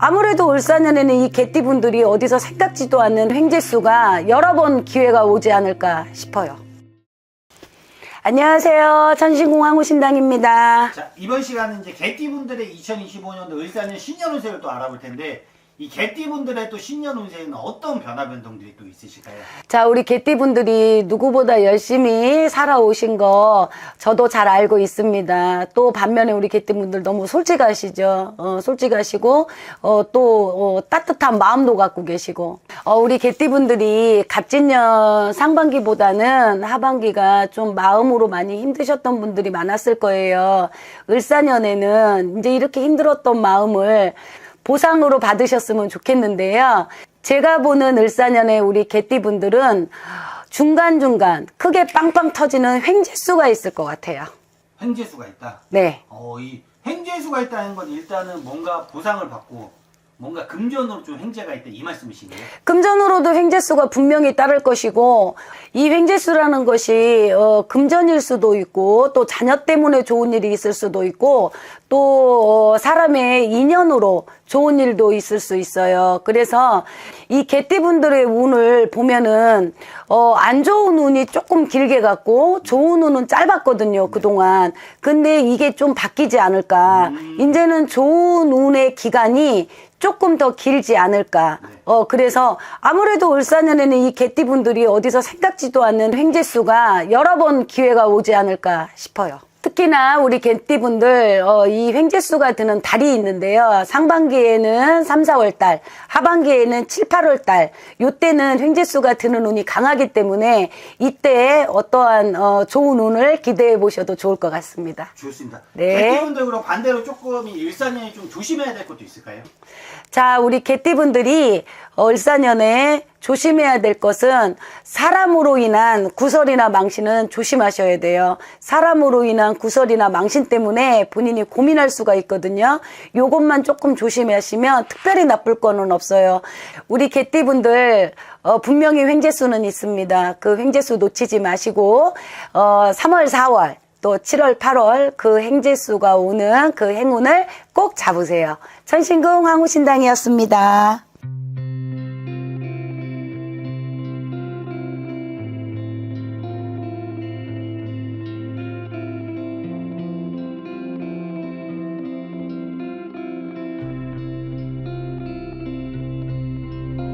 아무래도 울산연에는 이 개띠분들이 어디서 생각지도 않는 횡재수가 여러 번 기회가 오지 않을까 싶어요. 안녕하세요. 천신공 황우신당입니다. 자, 이번 시간은 이제 개띠분들의 2025년도 을사년 신년 운세를 또 알아볼 텐데 이 개띠분들의 또 신년 운세에는 어떤 변화 변동들이 또 있으실까요? 자, 우리 개띠분들이 누구보다 열심히 살아오신 거 저도 잘 알고 있습니다. 또 반면에 우리 개띠분들 너무 솔직하시죠. 어, 솔직하시고 어, 또 어, 따뜻한 마음도 갖고 계시고 어, 우리 개띠분들이 갑진년 상반기보다는 하반기가 좀 마음으로 많이 힘드셨던 분들이 많았을 거예요. 을사년에는 이제 이렇게 힘들었던 마음을 보상으로 받으셨으면 좋겠는데요. 제가 보는 을사년의 우리 개띠분들은 중간중간 크게 빵빵 터지는 횡재수가 있을 것 같아요. 횡재수가 있다. 네. 어, 이 횡재수가 있다는 건 일단은 뭔가 보상을 받고 뭔가 금전으로 좀 횡재가 있다 이 말씀이신가요? 금전으로도 횡재수가 분명히 따를 것이고 이 횡재수라는 것이 어, 금전일 수도 있고 또 자녀 때문에 좋은 일이 있을 수도 있고 또 어, 사람의 인연으로 좋은 일도 있을 수 있어요. 그래서 이 개띠분들의 운을 보면은 어, 안 좋은 운이 조금 길게 갔고 좋은 운은 짧았거든요 그동안. 근데 이게 좀 바뀌지 않을까. 이제는 좋은 운의 기간이 조금 더 길지 않을까. 어, 그래서 아무래도 울산연에는 이 개띠분들이 어디서 생각지도 않는 횡재수가 여러 번 기회가 오지 않을까 싶어요. 특히나 우리 개띠분들 어, 이 횡재수가 드는 달이 있는데요. 상반기에는 3, 4월 달, 하반기에는 7, 8월 달. 요때는 횡재수가 드는 운이 강하기 때문에 이때 어떠한 어, 좋은 운을 기대해 보셔도 좋을 것 같습니다. 좋습니다. 네. 개띠분들 그럼 반대로 조금 이 일사년에 좀 조심해야 될 것도 있을까요? 자, 우리 개띠분들이 얼사년에 조심해야 될 것은 사람으로 인한 구설이나 망신은 조심하셔야 돼요. 사람으로 인한 구설이나 망신 때문에 본인이 고민할 수가 있거든요. 요것만 조금 조심하시면 특별히 나쁠 거는 없어요. 우리 개띠분들 어, 분명히 횡재수는 있습니다. 그 횡재수 놓치지 마시고 어, 3월, 4월 또 7월, 8월 그 행재수가 오는 그 행운을 꼭 잡으세요. 천신궁 황우신당이었습니다.